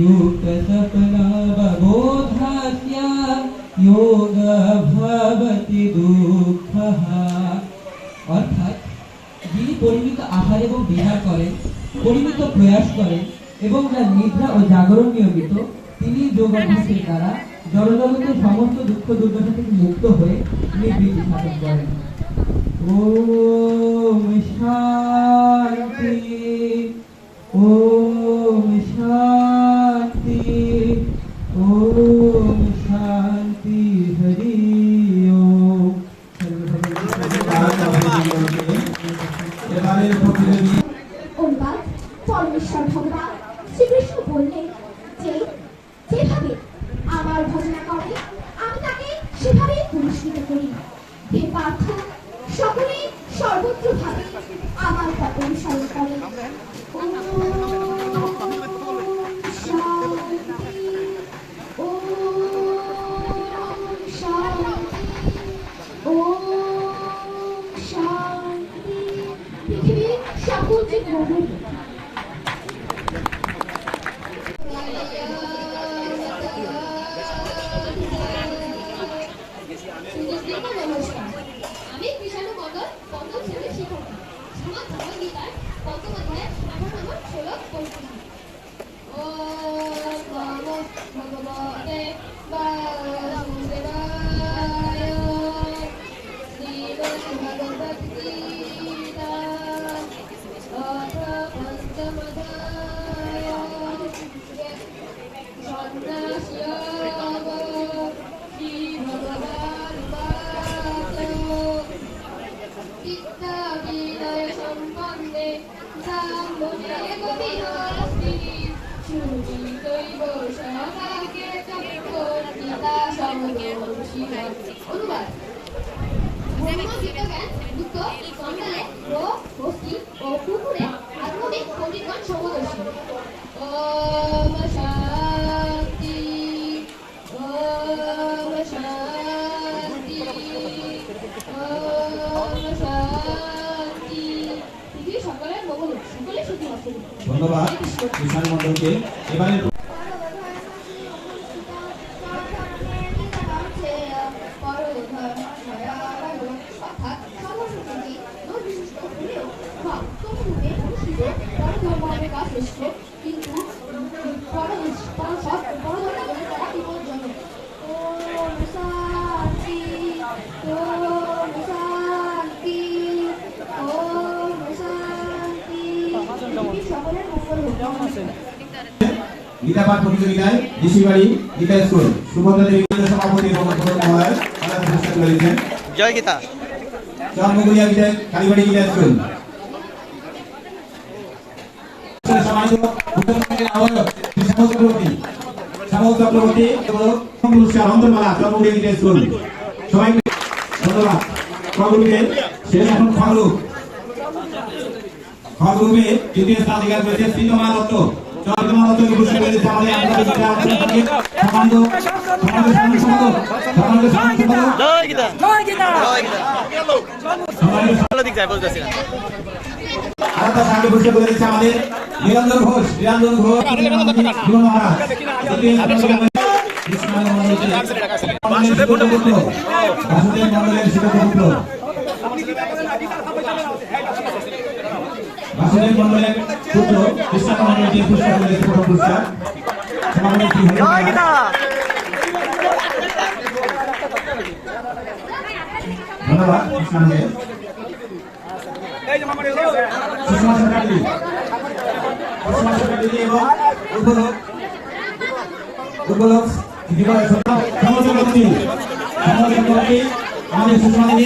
युक्तसपनवबोधस्य योग भवति দুঃখः অর্থাৎ যিনি পরিমিত আহার এবং বিহার করেন পরিমিত প্রয়াস করেন এবং যার নিদ্রা ও জাগরণ নিয়মিত তিনি যোগাভ্যাসের দ্বারা জড়জগতের সমস্ত দুঃখ দুর্দশা থেকে মুক্ত হয়ে নিবৃত্তি সাধন করেন ওম শান্তি ওম শান্তি পরমেশ্বর ভগবান শ্রীকৃষ্ণ বললেন যে যেভাবে আমার ভজনা করে আমি তাকে সেভাবে পুরস্কৃত করি। হে পার্থ সকলে সর্বত্র ভাবে আমার পথ অনুসরণ করে। ওম শান্তি, ওম শান্তি, ওম শান্তি। পৃথিবীর সকল যে গ্রহ নমস্কার আমি কৃষাণু মণ্ডল পঞ্চম শ্রেণির শিক্ষক সমাজ ভগবদ্গীতার পঞ্চম অনুবাদ জ্ঞান সন্তানে ও বস্তি ও পুকুরে আত্মবিক পরিগণ সমদর্শী ধন্যবাদ কিষাণ মন্ডলকে। এবারে Thank শান্তি ওম শান্তি ওম শান্তি সকলের মঙ্গল হোক গীতা পাঠ প্রতিযোগিতায় ঋষিবাড়ি গীতা স্কুল। সুভদ্রা দেবী সভাপতি তারা পুরস্কার করেছেন জয় গীতা। জন্মগুড়িয়া গীতা কালীবাড়ি গীতা স্কুল। চক্রবর্তী। পুরস্কার অন্তর্মালা জন্মগুড়িয়া গীতা স্কুল। সবাইকে ধন্যবাদ। খগরূপে শেষ এখন খগরূপ খগরূপে তৃতীয় স্থান অধিকার করেছে দত্ত চন্দ্রমা পুরস্কার আমাদের সম্মানিত সম্মানিত সম্মানিত সম্মানিত নিরঞ্জন ঘোষ। নিরঞ্জন ঘোষ। মহারাজ। বাসুদেব মন্ডলের শিক্ষপুত্র বাসুদেব মন্ডলের পুত্র কৃষ্ণ মন্ডলকে পুরস্কার করে দিচ্ছে প্রথম পুরস্কার হরিণ জয় গীতা! ধন্যবাদ কৃষ্ণকে সুষমা সরকারি সুষমা সরকারি এবং শ্যামল চক্রবর্তী আমাদের সুষমা দেবী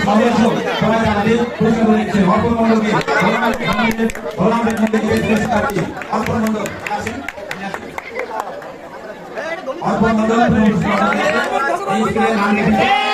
সবাই সবাই আমাদের পুরস্কার করে অর্পণ মণ্ডলকে, বলরাম আমাদের বলরাম দেব মন্দিরকে পুরস্কার দিচ্ছে। অর্পণ মণ্ডল, আসেন, অর্পণ মণ্ডল পুরস্কার এই স্কুলের নাম লিখেছে